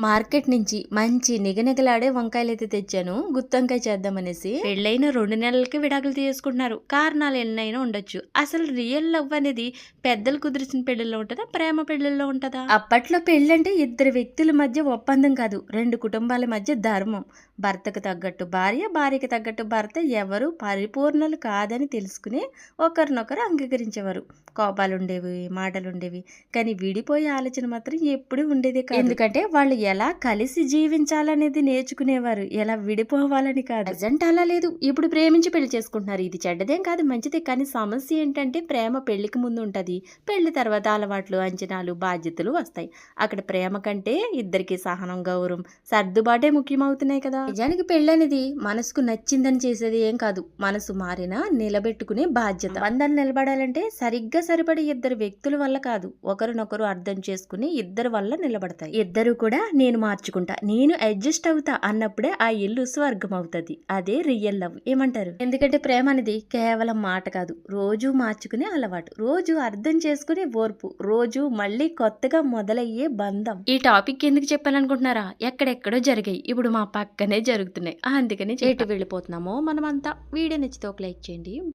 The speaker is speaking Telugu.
మార్కెట్ నుంచి మంచి నిగనిగలాడే వంకాయలు అయితే తెచ్చాను. గుత్తొంకాయ చేద్దామనేసి. పెళ్ళైన రెండు నెలలకి విడాకులు తీసుకుంటున్నారు కారణాలు ఎన్నైనా ఉండొచ్చు. అసలు రియల్ లవ్ అనేది పెద్దలు కుదిరిసిన పెళ్ళిలో ఉంటుందా? ప్రేమ పెళ్ళిలో ఉంటుందా? అప్పట్లో పెళ్ళంటే ఇద్దరు వ్యక్తుల మధ్య ఒప్పందం కాదు. రెండు కుటుంబాల మధ్య ధర్మం. భర్తకు తగ్గట్టు భార్య భార్యకి తగ్గట్టు భర్త ఎవరు పరిపూర్ణలు కాదని తెలుసుకుని ఒకరినొకరు అంగీకరించేవారు. కోపాలు ఉండేవి మాటలు ఉండేవి కానీ విడిపోయే ఆలోచన మాత్రం ఎప్పుడూ ఉండేది కాదు. ఎందుకంటే వాళ్ళు ఎలా కలిసి జీవించాలనేది నేర్చుకునేవారు ఎలా విడిపోవాలని కాదు. ప్రజెంట్ అలా లేదు. ఇప్పుడు ప్రేమించి పెళ్ళి చేసుకుంటున్నారు. ఇది చెడ్డదేం కాదు మంచిదే. కానీ సమస్య ఏంటంటే ప్రేమ పెళ్ళికి ముందు ఉంటుంది. పెళ్ళి తర్వాత అలవాట్లు అంచనాలు బాధ్యతలు వస్తాయి. అక్కడ ప్రేమ కంటే ఇద్దరికి సహనం గౌరవం సర్దుబాటే ముఖ్యమవుతున్నాయి కదా. నిజానికి పెళ్ళి అనేది మనసుకు నచ్చిందని చేసేది ఏం కాదు. మనసు మారినా నిలబెట్టుకునే బాధ్యత. బంధాలు నిలబడాలంటే సరిగ్గా సరిపడే ఇద్దరు వ్యక్తుల వల్ల కాదు. ఒకరినొకరు అర్థం చేసుకుని ఇద్దరు వల్ల నిలబడతాయి. ఇద్దరు కూడా నేను మార్చుకుంటా నేను అడ్జస్ట్ అవుతా అన్నప్పుడే ఆ ఇల్లు స్వర్గం అవుతుంది అదే రియల్ లవ్. ఏమంటారు? ఎందుకంటే ప్రేమ అనేది కేవలం మాట కాదు. రోజు మార్చుకునే అలవాటు. రోజు అర్థం చేసుకునే ఓర్పు. రోజు మళ్ళీ కొత్తగా మొదలయ్యే బంధం. ఈ టాపిక్ ఎందుకు చెప్పాలనుకుంటున్నారా? ఎక్కడెక్కడో జరిగాయి. ఇప్పుడు మా పక్కనే జరుగుతున్నాయి. అందుకని ఎటు వెళ్ళిపోతున్నామో మనమంతా. వీడియో నచ్చితే ఒక లైక్ చేయండి.